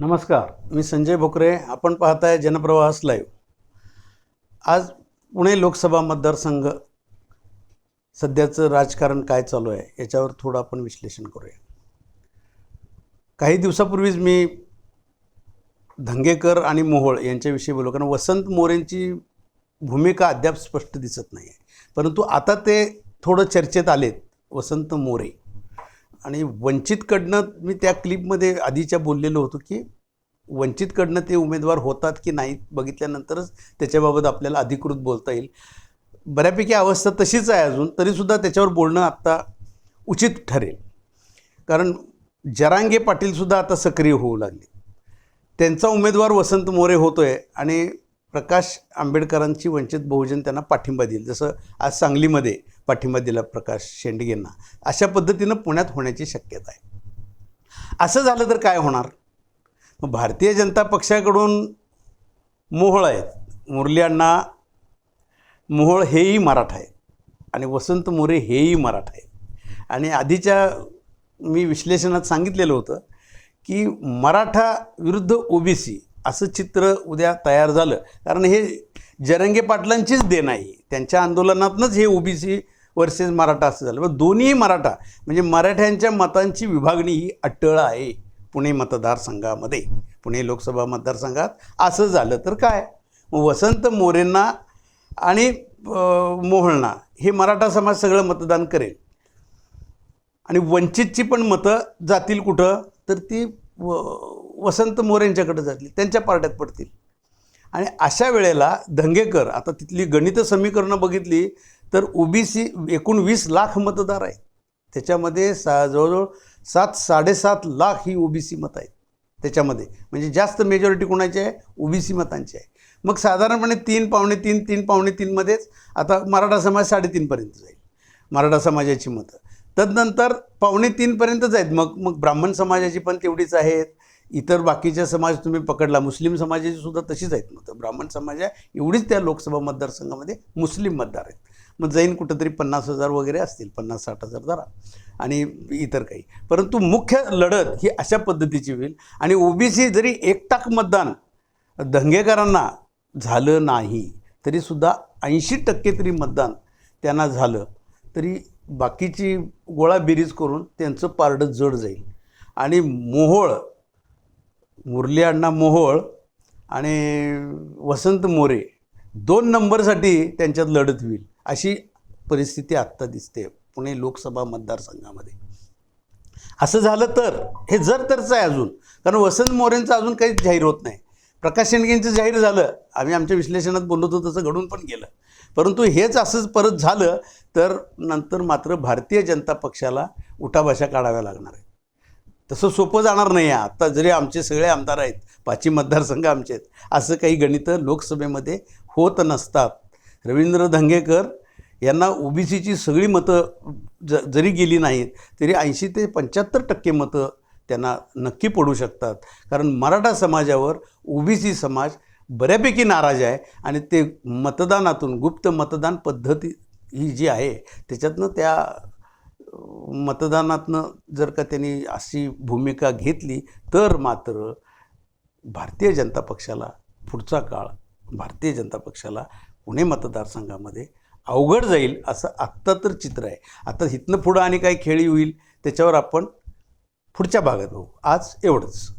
नमस्कार मी संजय भोकरे. आपण पाहताय जनप्रवास लाईव्ह आज पुणे लोकसभा मतदारसंघ सध्याचं राजकारण काय चालू आहे याच्यावर थोडं आपण विश्लेषण करूया. काही दिवसापूर्वीच मी धंगेकर आणि मोहोळ यांच्याविषयी बोललो कारण वसंत मोरेंची भूमिका अद्याप स्पष्ट दिसत नाही आहे परंतु आता ते थोडं चर्चेत आलेत वसंत मोरे. आणि वंचितकडनं मी त्या क्लिपमध्ये आधीच्या बोललेलो होतो की वंचितकडनं ते उमेदवार होतात की नाहीत बघितल्यानंतरच त्याच्याबाबत आपल्याला अधिकृत बोलता येईल. बऱ्यापैकी अवस्था तशीच आहे अजून तरीसुद्धा त्याच्यावर बोलणं आत्ता उचित ठरेल. कारण जरांगे पाटीलसुद्धा आता सक्रिय होऊ लागले. त्यांचा उमेदवार वसंत मोरे होतो आहे आणि प्रकाश आंबेडकरांची वंचित बहुजन त्यांना पाठिंबा देईल. जसं आज सांगलीमध्ये पाठिंबा दिला प्रकाश शेंडगेंना अशा पद्धतीनं पुण्यात होण्याची शक्यता आहे. असं झालं तर काय होणार? मग भारतीय जनता पक्षाकडून मोहोळ आहेत. मुरली अण्णा मोहोळ हेही मराठा आहेत. आणि वसंत मोरे हेही मराठा आहेत. आणि आधीच्या मी विश्लेषणात सांगितलेलं होतं की मराठा विरुद्ध ओबीसी असं चित्र उद्या तयार झालं. कारण हे जरंगे पाटलांचीच देण आहे. त्यांच्या आंदोलनातनंच हे ओबीसी वर्सेस मराठा असं झालं. मग दोन्ही मराठा म्हणजे मराठ्यांच्या मतांची विभागणी ही अट्टळ आहे. पुणे मतदारसंघामध्ये पुणे लोकसभा मतदारसंघात असं झालं तर काय? वसंत मोरेंना आणि मोहळणा हे मराठा समाज सगळं मतदान करेल. आणि वंचितची पण मतं जातील कुठं? तर ती व वसंत मोरेंच्याकडे जातील त्यांच्या पार्ट्यात पडतील. आणि अशा वेळेला धंगेकर आता तिथली गणित समीकरणं बघितली तर ओबीसी एकूण वीस लाख मतदार आहेत. त्याच्यामध्ये सा जवळजवळ सात साडेसात लाख ही ओबीसी मतं आहेत. त्याच्यामध्ये म्हणजे जास्त मेजॉरिटी कोणाची आहे? ओबीसी मतांची आहे. मग साधारणपणे तीन पावणे तीन तीन पावणे तीनमध्येच आता मराठा समाज साडेतीनपर्यंत जाईल. मराठा समाजाची मतं. तदनंतर पावणे तीनपर्यंतच आहेत. मग मग ब्राह्मण समाजाची पण तेवढीच आहेत. इतर बाकीच्या समाज तुम्ही पकडला मुस्लिम समाजाची सुद्धा तशीच आहेत. मग ब्राह्मण समाज आहे एवढीच त्या लोकसभा मतदारसंघामध्ये मुस्लिम मतदार आहेत. मग जैन कुठंतरी पन्नास हजार वगैरे असतील पन्नास साठ हजार धरा आणि इतर काही. परंतु मुख्य लढत ही अशा पद्धतीची होईल. आणि ओबीसी जरी एकटाक मतदान दंगेकरांना झालं नाही तरीसुद्धा ऐंशी टक्के तरी मतदान त्यांना झालं तरी बाकीची गोळाबेरीज करून त्यांचं पारडं जड जाईल. आणि मोहोळ मुरली अण्णा मोहोळ आणि वसंत मोरे दोन नंबरसाठी त्यांच्यात लढत होईल अशी परिस्थिती आत्ता दिसते पुणे लोकसभा मतदारसंघामध्ये. असं झालं तर हे जर तरच आहे अजून कारण वसंत मोरेंचं अजून काहीच जाहीर होत नाही. प्रकाश शेंडगेंचं जाहीर झालं आम्ही आमच्या विश्लेषणात बोललो होतो तसं घडून पण गेलं. परंतु हेच असंच परत झालं तर नंतर मात्र भारतीय जनता पक्षाला उठाभाषा काढाव्या लागणार आहे तसं सोपं जाणार नाही आहे. आत्ता जरी आमचे सगळे आमदार आहेत पाचवी मतदारसंघ आमचे आहेत असं काही गणितं लोकसभेमध्ये होत नसतात. रवींद्र धंगेकर यांना ओबीसीची सगळी मतं ज जरी गेली नाहीत तरी ऐंशी ते पंच्याहत्तर टक्के मतं त्यांना नक्की पडू शकतात. कारण मराठा समाजावर ओबीसी समाज बऱ्यापैकी नाराज आहे आणि ते मतदानातून गुप्त मतदान पद्धती ही जी आहे त्याच्यातनं त्या मतदानातनं जर का त्यांनी अशी भूमिका घेतली तर मात्र भारतीय जनता पक्षाला पुढचा काळ भारतीय जनता पक्षाला पुणे मतदारसंघामध्ये अवघड जाईल असं आत्ता तर चित्र आहे. आता इथनं पुढं आणि काही खेळी होईल त्याच्यावर आपण पुढच्या भागात बघू. आज एवढंच.